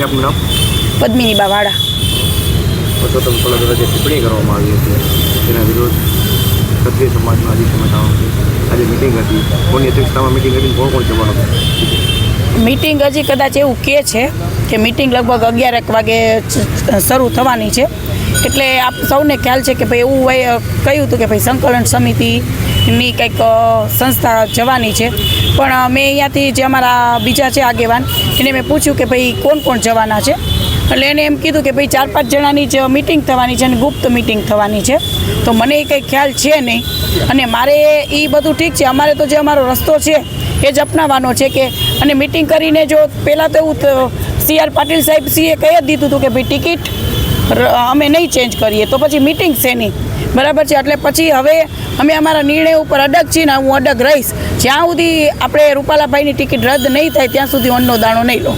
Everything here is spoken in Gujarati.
આપનું નામ? પદ્મિની બાવાડા. પરસોત્તમ સોલા દ્વારા જે ટિપ્પણી કરવામાં આવી હતી તેના વિરોધ ક્ષત્રિય સમાજના આદિત્ય આજે મિટિંગ હતી. કોની અધ્યક્ષતામાં મિટિંગ હતી કોણ કોણ જવાનું મીટિંગ હજી કદાચ એવું કહે છે કે મીટિંગ લગભગ અગિયાર એક વાગે શરૂ થવાની છે. એટલે આપ સૌને ખ્યાલ છે કે ભાઈ એવું હોય, કહ્યું હતું કે ભાઈ સંકલન સમિતિની કંઈક સંસ્થા જવાની છે. પણ મેં અહીંયાથી જે અમારા બીજા છે આગેવાન, એને મેં પૂછ્યું કે ભાઈ, કોણ કોણ જવાના છે? એટલે એને એમ કીધું કે ભાઈ, ચાર પાંચ જણાની જ મિટિંગ થવાની છે અને ગુપ્ત મિટિંગ થવાની છે. તો મને એ કંઈ ખ્યાલ છે નહીં. અને મારે એ બધું ઠીક છે. અમારે તો જે અમારો રસ્તો છે, એ જ અપનાવવાનો છે કે, અને મિટિંગ કરીને જો પહેલાં તો એવું સી આર પાટીલ સાહેબ સીએ કહી જ દીધું હતું કે ભાઈ ટિકિટ અમે નહીં ચેન્જ કરીએ. તો પછી મિટિંગ શેની બરાબર છે? એટલે પછી હવે અમે અમારા નિર્ણય ઉપર અડગ છીએ ને હું અડગ રહીશ. જ્યાં સુધી આપણે રૂપાલાભાઈની ટિકિટ રદ નહીં થાય, ત્યાં સુધી અન્નનો દાણો નહીં લો.